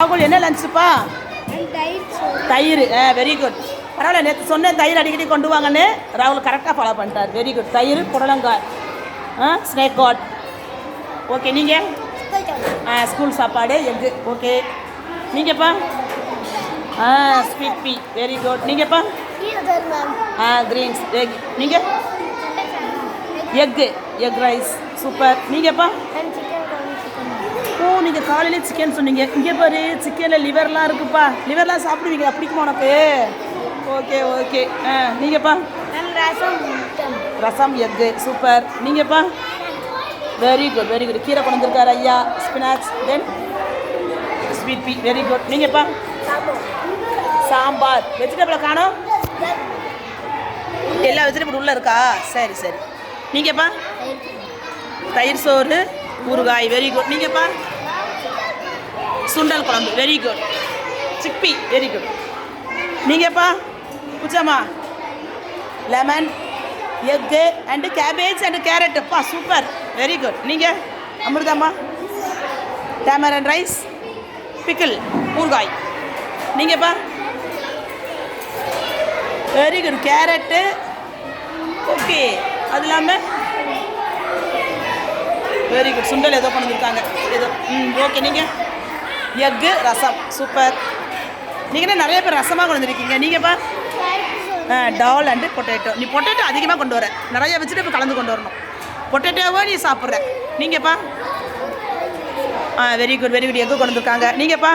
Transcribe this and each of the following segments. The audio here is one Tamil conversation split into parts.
ராகுல் என்ன லஞ்சுப்பா தயிர் ஆ வெரி குட் பரவாயில்ல நேற்று சொன்னேன் தயிர் அடிக்கடி கொண்டு வாங்கன்னு ராகுல் கரெக்டாக ஃபாலோ பண்ணிட்டார். வெரி குட் தயிர் புடலங்காய் ஆ ஸ்னேக் காட் ஓகே நீங்கள் ஆ ஸ்கூல் சாப்பாடு எக்கு. ஓகே நீங்கப்பா? ஆ ஸ்வீட் பீ வெரி குட் நீங்கப்பா? ஆ கிரீன்ஸ் எக் நீங்கள் எக்கு எக் ரைஸ் சூப்பர் நீங்கப்பா? ஓ நீங்கள் காலையிலே சிக்கன் சொன்னீங்க. இங்கே பாரு சிக்கனில் லிவர்லாம் இருக்குப்பா. லிவர்லாம் சாப்பிடுவீங்களா? பிடிக்குமா உனக்கு? Okay okay. ஆ நீங்கப்பா? Rasam egg super. நீங்கப்பா? Very good very good கீரை கொண்டு வந்திருக்காரு ஐயா. Spinach then sweet pea very good நீங்கப்பா? Sambar. வெஜிடபிளை காணோம்? எல்லா வெஜிடபிள் உள்ளே இருக்கா? சரி சரி. நீங்கப்பா? தயிர் சோறு ஊறுகாய். வெரி குட் நீங்கப்பா? சுண்டல் குழம்பு. வெரி குட் சிப்பி வெரி குட் நீங்கப்பா குச்சம்மா. Lemon egg and cabbage and carrot அப்பா சூப்பர் வெரி குட் நீங்கள் அமிர்தம்மா. டேமரன் ரைஸ் பிக்கிள் ஊறுகாய். நீங்கப்பா. வெரி குட் கேரட்டு ஓகே அது இல்லாமல் வெரி குட் சுண்டல் ஏதோ கொண்டு ஏதோ ம் ஓகே நீங்கள் எக்கு ரசம். சூப்பர். நீங்கள் என்ன நிறைய பேர் ரசமாக கொண்டு வந்துருக்கீங்க? நீங்கள்ப்பா டால் அண்டு பொட்டேட்டோ நீ பொட்டேட்டோ அதிகமாக கொண்டு வர. நிறைய வெஜிடபிள் கலந்து கொண்டு வரணும். பொட்டேட்டோவோ நீ சாப்பிட்ற? நீங்கள்ப்பா ஆ very good very good egg கொண்டு வந்துருக்காங்க. நீங்கள்ப்பா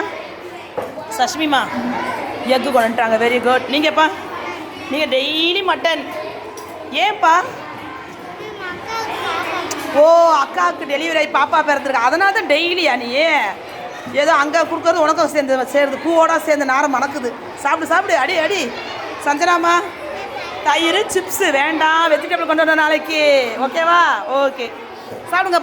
சஷ்மிமா எக்கு கொண்டு வந்துட்டாங்க. வெரி குட் நீங்கள்ப்பா நீங்கள் டெய்லி மட்டன் ஏன்ப்பா ஓ அக்காவுக்கு டெலிவரி ஆகி பாப்பா பிறந்திருக்கு. அதனால தான் டெய்லியா நீ? ஏதோ அங்கே கொடுக்கறது உனக்கும் சேர்ந்து சேருது பூவோட சேர்ந்து நாரம் மணக்குது. சாப்பிடு சாப்பிடு அடி அடி. சஞ்சனாமா தயிர் சிப்ஸு வேண்டாம் வெஜிடபிள் கொண்டு வர நாளைக்கு. ஓகேவா ஓகே சாப்பிடுங்கப்பா.